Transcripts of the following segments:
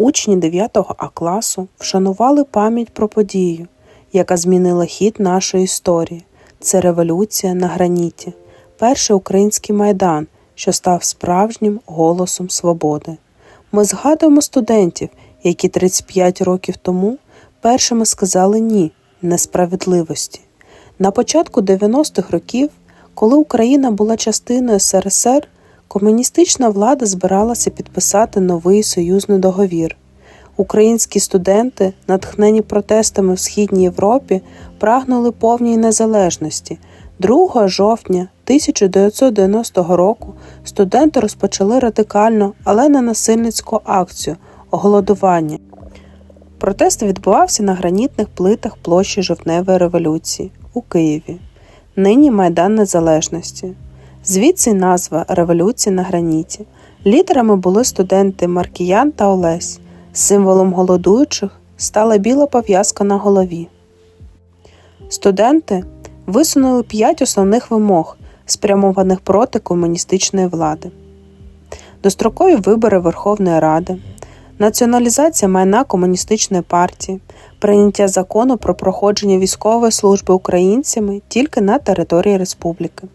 Учні 9 А класу вшанували пам'ять про подію, яка змінила хід нашої історії. Це революція на граніті, перший український майдан, що став справжнім голосом свободи. Ми згадуємо студентів, які 35 років тому першими сказали ні несправедливості. На початку 90-х років, коли Україна була частиною СРСР, комуністична влада збиралася підписати новий союзний договір. Українські студенти, натхнені протестами в Східній Європі, прагнули повній незалежності. 2 жовтня 1990 року студенти розпочали радикальну, але не насильницьку акцію голодування. Протест відбувався на гранітних плитах площі Жовтневої революції у Києві, нині Майдан Незалежності. Звідси назва Революція на граніті. Лідерами були студенти Маркіян та Олесь. Символом голодуючих стала біла пов'язка на голові. Студенти висунули п'ять основних вимог, спрямованих проти комуністичної влади: дострокові вибори Верховної Ради, націоналізація майна комуністичної партії, прийняття закону про проходження військової служби українцями тільки на території республіки,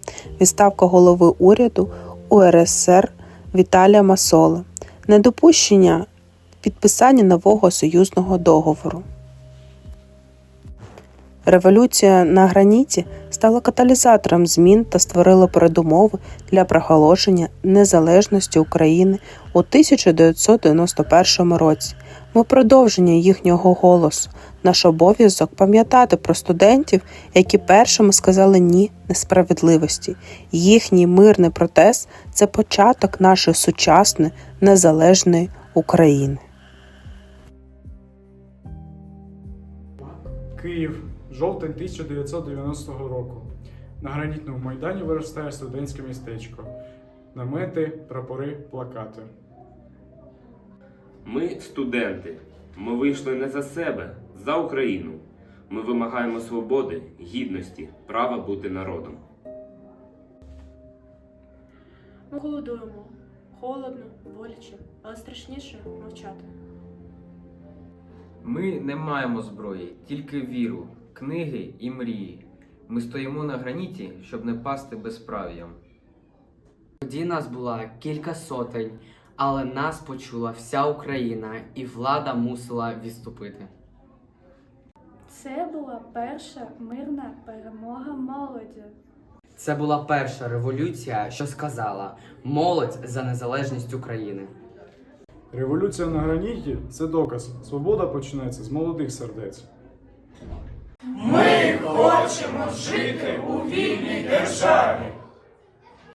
відставка голови уряду УРСР Віталія Масола, недопущення підписання нового союзного договору. Революція на граніті стала каталізатором змін та створила передумови для проголошення незалежності України у 1991 році. Ми продовження їхнього голосу. Наш обов'язок пам'ятати про студентів, які першими сказали ні несправедливості. Їхній мирний протест це початок нашої сучасної незалежної України. Київ, жовтень 1990 року. На гранітному майдані виростає студентське містечко. Намети, прапори, плакати. Ми студенти. Ми вийшли не за себе, за Україну. Ми вимагаємо свободи, гідності, права бути народом. Ми голодуємо. Холодно, боляче, але страшніше мовчати. Ми не маємо зброї, тільки віру, книги і мрії. Ми стоїмо на граніті, щоб не пасти безправ'ям. Тоді нас була кілька сотень, але нас почула вся Україна, і влада мусила відступити. Це була перша мирна перемога молоді. Це була перша революція, що сказала молодь за незалежність України. Революція на граніті це доказ. Свобода починається з молодих сердець. Ми хочемо жити у вільній державі.